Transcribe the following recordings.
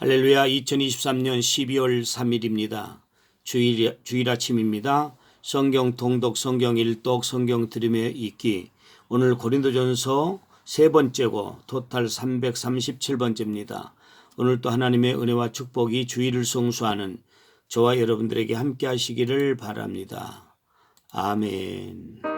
할렐루야 2023년 12월 3일입니다. 주일, 주일 아침입니다. 성경 통독 성경 일독 성경 들음에 읽기 오늘 고린도전서 세 번째고 토탈 337번째입니다. 오늘 또 하나님의 은혜와 축복이 주일을 성수하는 저와 여러분들에게 함께 하시기를 바랍니다. 아멘.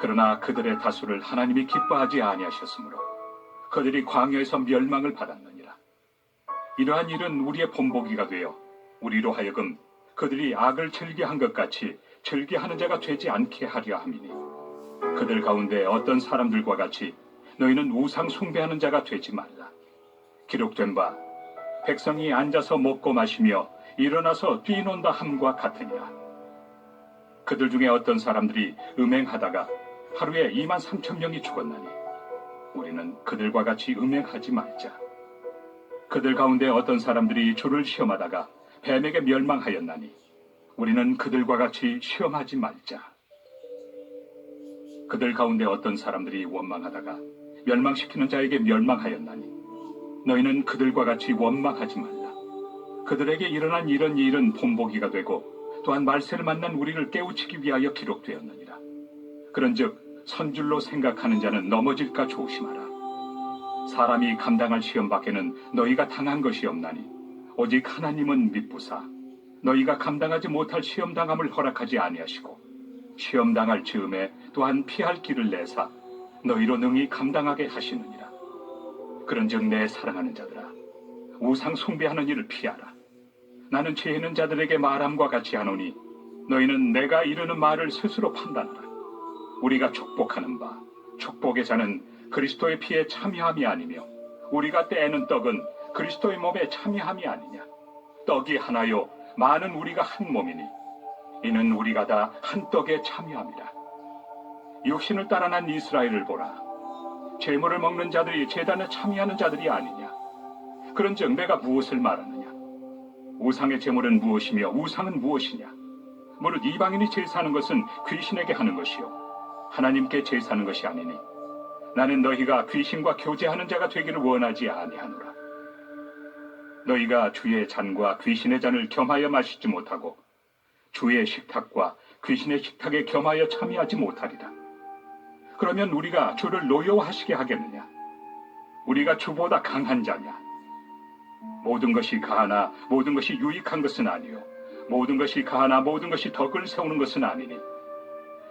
그러나 그들의 다수를 하나님이 기뻐하지 아니하셨으므로 그들이 광야에서 멸망을 받았느니라. 이러한 일은 우리의 본보기가 되어 우리로 하여금 그들이 악을 즐겨한 것 같이 즐겨하는 자가 되지 않게 하려 함이니 그들 가운데 어떤 사람들과 같이 너희는 우상 숭배하는 자가 되지 말라. 기록된 바 백성이 앉아서 먹고 마시며 일어나서 뛰논다 함과 같으니라. 그들 중에 어떤 사람들이 음행하다가 하루에 2만 3천 명이 죽었나니 우리는 그들과 같이 음행하지 말자. 그들 가운데 어떤 사람들이 주를 시험하다가 뱀에게 멸망하였나니 우리는 그들과 같이 시험하지 말자. 그들 가운데 어떤 사람들이 원망하다가 멸망시키는 자에게 멸망하였나니 너희는 그들과 같이 원망하지 말라. 그들에게 일어난 이런 일은 본보기가 되고 또한 말세를 만난 우리를 깨우치기 위하여 기록되었느니라. 그런즉 선줄로 생각하는 자는 넘어질까 조심하라. 사람이 감당할 시험 밖에는 너희가 당한 것이 없나니 오직 하나님은 믿부사 너희가 감당하지 못할 시험 당함을 허락하지 아니하시고 시험 당할 즈음에 또한 피할 길을 내사 너희로 능히 감당하게 하시느니라. 그런즉 내 사랑하는 자들아 우상 숭배하는 일을 피하라. 나는 죄 있는 자들에게 말함과 같이 하노니 너희는 내가 이르는 말을 스스로 판단하라. 우리가 축복하는 바 축복의 자는 그리스도의 피에 참여함이 아니며 우리가 떼는 떡은 그리스도의 몸에 참여함이 아니냐. 떡이 하나요 많은 우리가 한 몸이니 이는 우리가 다 한 떡에 참여함이라. 육신을 따라 난 이스라엘을 보라. 재물을 먹는 자들이 재단에 참여하는 자들이 아니냐. 그런즉 내가 무엇을 말하느냐. 우상의 제물은 무엇이며 우상은 무엇이냐? 무릇 이방인이 제사하는 것은 귀신에게 하는 것이요 하나님께 제사하는 것이 아니니 나는 너희가 귀신과 교제하는 자가 되기를 원하지 아니하노라. 너희가 주의 잔과 귀신의 잔을 겸하여 마시지 못하고 주의 식탁과 귀신의 식탁에 겸하여 참여하지 못하리라. 그러면 우리가 주를 노여워하시게 하겠느냐? 우리가 주보다 강한 자냐? 모든 것이 가하나 모든 것이 유익한 것은 아니요 모든 것이 가하나 모든 것이 덕을 세우는 것은 아니니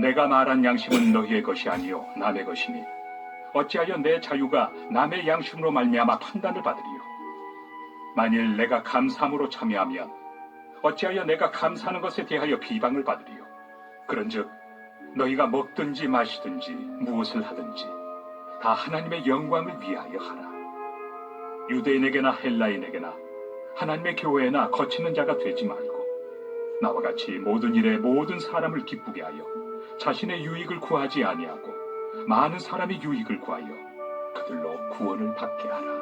내가 말한 양심은 너희의 것이 아니요 남의 것이니 어찌하여 내 자유가 남의 양심으로 말미암아 판단을 받으리요. 만일 내가 감사함으로 참여하면 어찌하여 내가 감사하는 것에 대하여 비방을 받으리요. 그런즉 너희가 먹든지 마시든지 무엇을 하든지 다 하나님의 영광을 위하여 하라. 유대인에게나 헬라인에게나 하나님의 교회나 거치는 자가 되지 말고 나와 같이 모든 일에 모든 사람을 기쁘게 하여 자신의 유익을 구하지 아니하고 많은 사람의 유익을 구하여 그들로 구원을 받게 하라.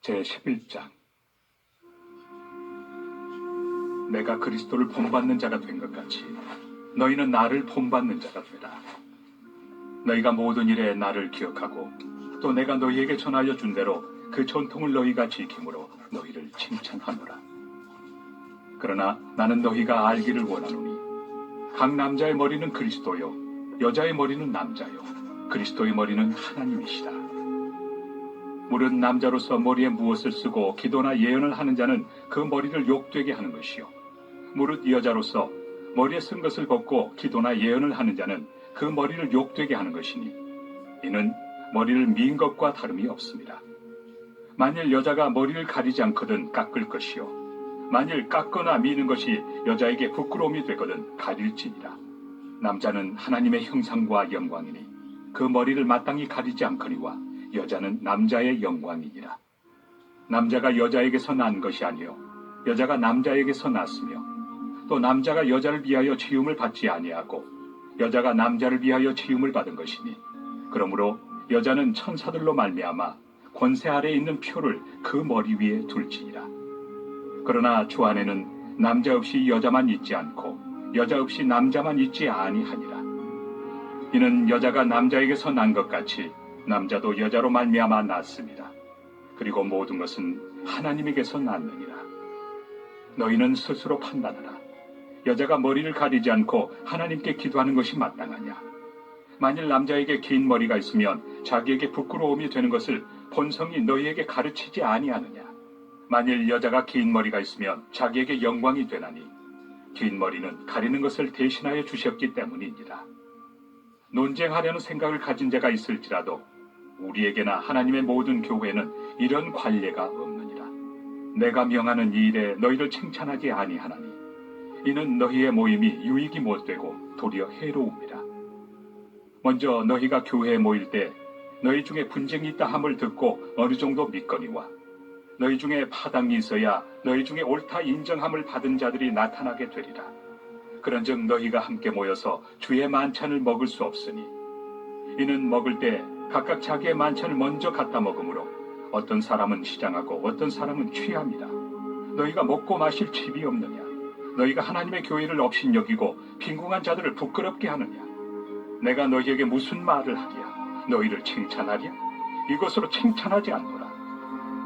제 11장 내가 그리스도를 본받는 자가 된 것 같이 너희는 나를 본받는 자가 되라. 너희가 모든 일에 나를 기억하고 또 내가 너희에게 전하여 준 대로 그 전통을 너희가 지킴으로 너희를 칭찬하노라. 그러나 나는 너희가 알기를 원하노니 각 남자의 머리는 그리스도요 여자의 머리는 남자요 그리스도의 머리는 하나님이시라. 무릇 남자로서 머리에 무엇을 쓰고 기도나 예언을 하는 자는 그 머리를 욕되게 하는 것이요 무릇 여자로서 머리에 쓴 것을 벗고 기도나 예언을 하는 자는 그 머리를 욕되게 하는 것이니 이는 머리를 민 것과 다름이 없습니다. 만일 여자가 머리를 가리지 않거든 깎을 것이요 만일 깎거나 미는 것이 여자에게 부끄러움이 되거든 가릴지니라. 남자는 하나님의 형상과 영광이니 그 머리를 마땅히 가리지 않거니와 여자는 남자의 영광이니라. 남자가 여자에게서 난 것이 아니요 여자가 남자에게서 났으며 또 남자가 여자를 위하여 지음을 받지 아니하고 여자가 남자를 위하여 지음을 받은 것이니 그러므로 여자는 천사들로 말미암아 권세 아래 에 있는 표를 그 머리 위에 둘지니라 그러나 주 안에는 남자 없이 여자만 있지 않고 여자 없이 남자만 있지 아니하니라 이는 여자가 남자에게서 난 것 같이 남자도 여자로 말미암아 났습니다 그리고 모든 것은 하나님에게서 났느니라 너희는 스스로 판단하라 여자가 머리를 가리지 않고 하나님께 기도하는 것이 마땅하냐? 만일 남자에게 긴 머리가 있으면 자기에게 부끄러움이 되는 것을 본성이 너희에게 가르치지 아니하느냐? 만일 여자가 긴 머리가 있으면 자기에게 영광이 되나니 긴 머리는 가리는 것을 대신하여 주셨기 때문이니라. 논쟁하려는 생각을 가진 자가 있을지라도 우리에게나 하나님의 모든 교회는 이런 관례가 없느니라. 내가 명하는 이 일에 너희를 칭찬하지 아니하나니 이는 너희의 모임이 유익이 못되고 도리어 해로움이라. 먼저 너희가 교회에 모일 때 너희 중에 분쟁이 있다 함을 듣고 어느 정도 믿거니와 너희 중에 파당이 있어야 너희 중에 옳다 인정함을 받은 자들이 나타나게 되리라. 그런즉 너희가 함께 모여서 주의 만찬을 먹을 수 없으니 이는 먹을 때 각각 자기의 만찬을 먼저 갖다 먹으므로 어떤 사람은 시장하고 어떤 사람은 취합니다. 너희가 먹고 마실 집이 없느냐? 너희가 하나님의 교회를 업신여기고 빈궁한 자들을 부끄럽게 하느냐? 내가 너희에게 무슨 말을 하랴? 너희를 칭찬하랴? 이것으로 칭찬하지 않노라.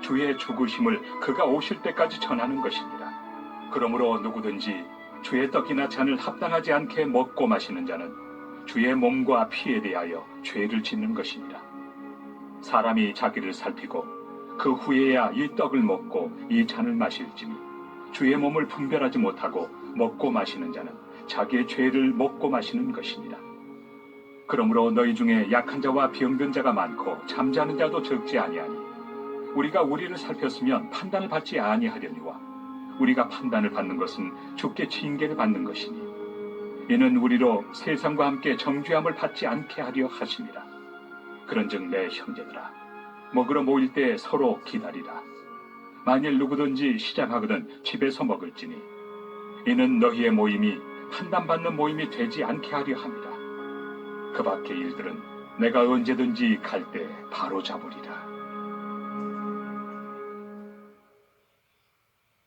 주의 죽으심을 그가 오실 때까지 전하는 것이니라. 그러므로 누구든지 주의 떡이나 잔을 합당하지 않게 먹고 마시는 자는 주의 몸과 피에 대하여 죄를 짓는 것이니라. 사람이 자기를 살피고 그 후에야 이 떡을 먹고 이 잔을 마실지니 주의 몸을 분별하지 못하고 먹고 마시는 자는 자기의 죄를 먹고 마시는 것이니라. 그러므로 너희 중에 약한 자와 병든 자가 많고 잠자는 자도 적지 아니하니 우리가 우리를 살폈으면 판단을 받지 아니하려니와 우리가 판단을 받는 것은 주께 징계를 받는 것이니 이는 우리로 세상과 함께 정죄함을 받지 않게 하려 하심이라. 그런즉 내 형제들아 먹으러 모일 때 서로 기다리라. 만일 누구든지 시장하거든 집에서 먹을지니 이는 너희의 모임이 판단받는 모임이 되지 않게 하려 함이라. 그 밖의 일들은 내가 언제든지 갈 때 바로 잡으리라.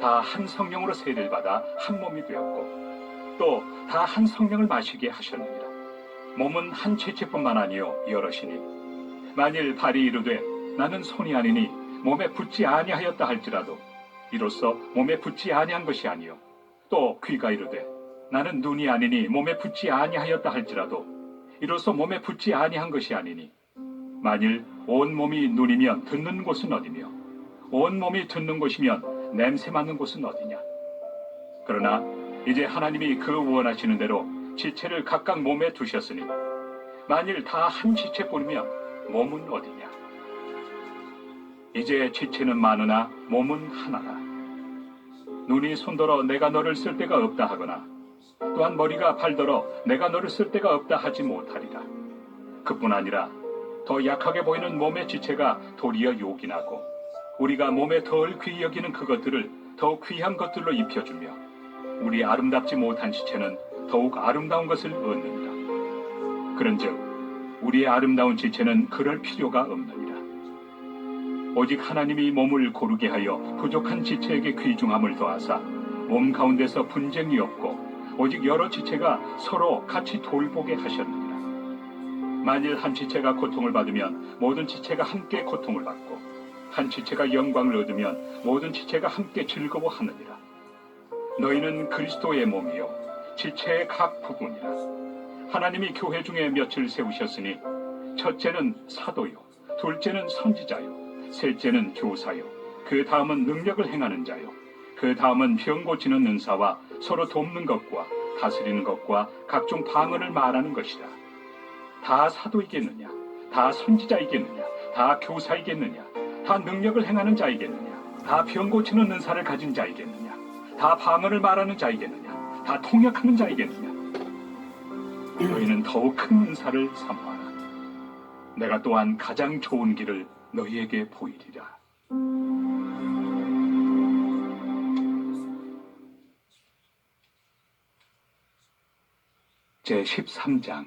다 한 성령으로 세례를 받아 한 몸이 되었고 또 다 한 성령을 마시게 하셨느니라. 몸은 한 지체뿐만 아니요 여럿이니 만일 발이 이르되 나는 손이 아니니 몸에 붙지 아니하였다 할지라도 이로써 몸에 붙지 아니한 것이 아니요 또 귀가 이르되 나는 눈이 아니니 몸에 붙지 아니하였다 할지라도 이로써 몸에 붙지 아니한 것이 아니니 만일 온 몸이 눈이면 듣는 곳은 어디며 온 몸이 듣는 곳이면 냄새 맡는 곳은 어디냐? 그러나 이제 하나님이 그 원하시는 대로 지체를 각각 몸에 두셨으니 만일 다 한 지체뿐이면 몸은 어디냐? 이제 지체는 많으나 몸은 하나라. 눈이 손더러 내가 너를 쓸 데가 없다 하거나 또한 머리가 발더러 내가 너를 쓸 데가 없다 하지 못하리라. 그뿐 아니라 더 약하게 보이는 몸의 지체가 도리어 요긴하고 우리가 몸에 덜 귀히 여기는 그것들을 더 귀한 것들로 입혀주며 우리 아름답지 못한 지체는 더욱 아름다운 것을 얻느니라. 그런즉 우리의 아름다운 지체는 그럴 필요가 없느니라. 오직 하나님이 몸을 고르게 하여 부족한 지체에게 귀중함을 더하사 몸 가운데서 분쟁이 없고 오직 여러 지체가 서로 같이 돌보게 하셨느니라. 만일 한 지체가 고통을 받으면 모든 지체가 함께 고통을 받고 한 지체가 영광을 얻으면 모든 지체가 함께 즐거워하느니라. 너희는 그리스도의 몸이요 지체의 각 부분이라. 하나님이 교회 중에 몇을 세우셨으니 첫째는 사도요, 둘째는 선지자요, 셋째는 교사요, 그 다음은 능력을 행하는 자요, 그 다음은 병 고치는 은사와 서로 돕는 것과 다스리는 것과 각종 방언을 말하는 것이다. 다 사도이겠느냐? 다 선지자이겠느냐? 다 교사이겠느냐? 다 능력을 행하는 자이겠느냐? 다 병 고치는 은사를 가진 자이겠느냐? 다 방언을 말하는 자이겠느냐? 다 통역하는 자이겠느냐? 너희는 더욱 큰 은사를 사모하라. 내가 또한 가장 좋은 길을 너희에게 보이리라. 제 13장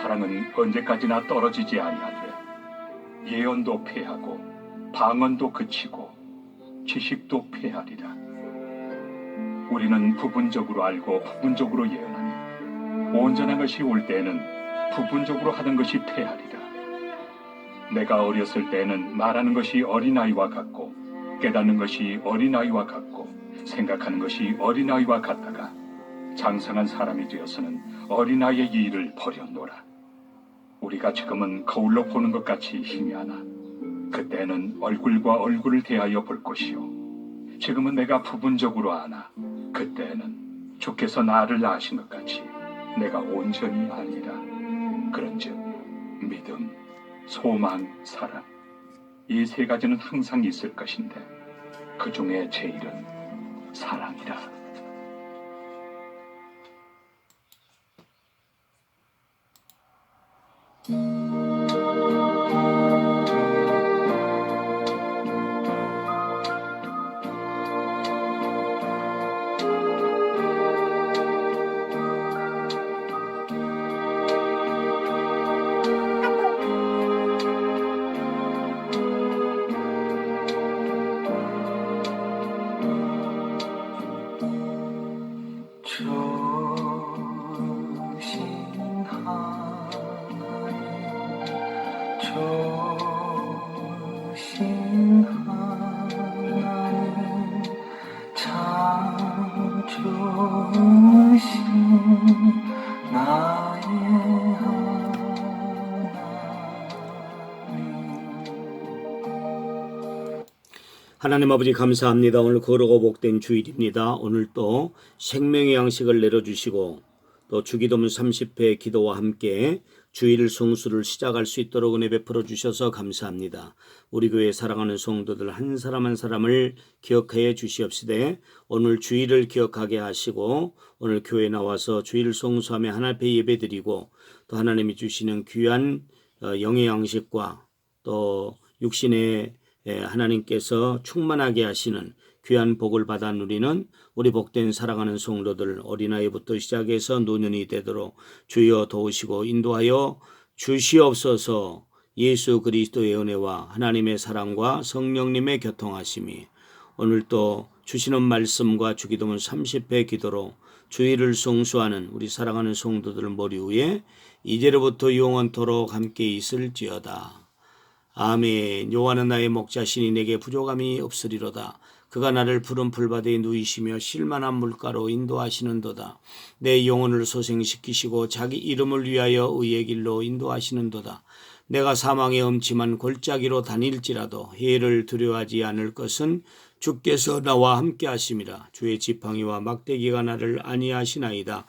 사랑은 언제까지나 떨어지지 아니하되 예언도 패하고 방언도 그치고 지식도 패하리라 우리는 부분적으로 알고 부분적으로 예언하니 온전한 것이 올 때에는 부분적으로 하는 것이 패하리라 내가 어렸을 때에는 말하는 것이 어린아이와 같고 깨닫는 것이 어린아이와 같고 생각하는 것이 어린아이와 같다가 장성한 사람이 되어서는 어린아이의 일을 버렸노라. 우리가 지금은 거울로 보는 것 같이 희미하나 그때는 얼굴과 얼굴을 대하여 볼 것이요. 지금은 내가 부분적으로 아나 그때는 주께서 나를 아신 것 같이 내가 온전히 아니라. 그런즉 믿음, 소망, 사랑 이 세 가지는 항상 있을 것인데 그 중에 제일은 사랑이라. 주 하나님 아버지 감사합니다. 오늘 거룩하고 복된 주일입니다. 오늘 또 생명의 양식을 내려주시고 또 주기도문 30회 기도와 함께 주일 성수를 시작할 수 있도록 은혜 베풀어 주셔서 감사합니다. 우리 교회 사랑하는 성도들 한 사람 한 사람을 기억하여 주시옵시되 오늘 주일을 기억하게 하시고 오늘 교회 나와서 주일 성수하며 하나님 앞에 예배드리고 또 하나님이 주시는 귀한 어, 영의 양식과 또 육신의 에, 하나님께서 충만하게 하시는 귀한 복을 받아 누리는 우리 복된 사랑하는 성도들 어린아이부터 시작해서 노년이 되도록 주여 도우시고 인도하여 주시옵소서 예수 그리스도의 은혜와 하나님의 사랑과 성령님의 교통하심이 오늘 또 주시는 말씀과 주기도문 30회 기도로 주일을 성수하는 우리 사랑하는 성도들 머리 위에 이제로부터 영원토록 함께 있을지어다. 아멘. 여호와는 나의 목자시니 내게 부족함이 없으리로다. 그가 나를 푸른 풀바다에 누이시며 실만한 물가로 인도하시는도다. 내 영혼을 소생시키시고 자기 이름을 위하여 의의 길로 인도하시는도다. 내가 사망의 엄침한 골짜기로 다닐지라도 해를 두려워하지 않을 것은 주께서 나와 함께 하심이라. 주의 지팡이와 막대기가 나를 안위하시나이다.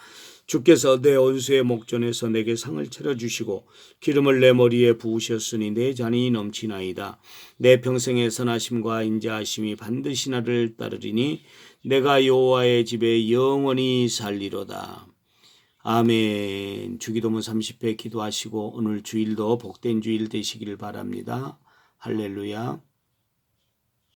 주께서 내 원수의 목전에서 내게 상을 차려주시고 기름을 내 머리에 부으셨으니 내 잔이 넘치나이다. 내 평생의 선하심과 인자하심이 반드시 나를 따르리니 내가 여호와의 집에 영원히 살리로다. 아멘. 주기도문 30회 기도하시고 오늘 주일도 복된 주일 되시기를 바랍니다. 할렐루야.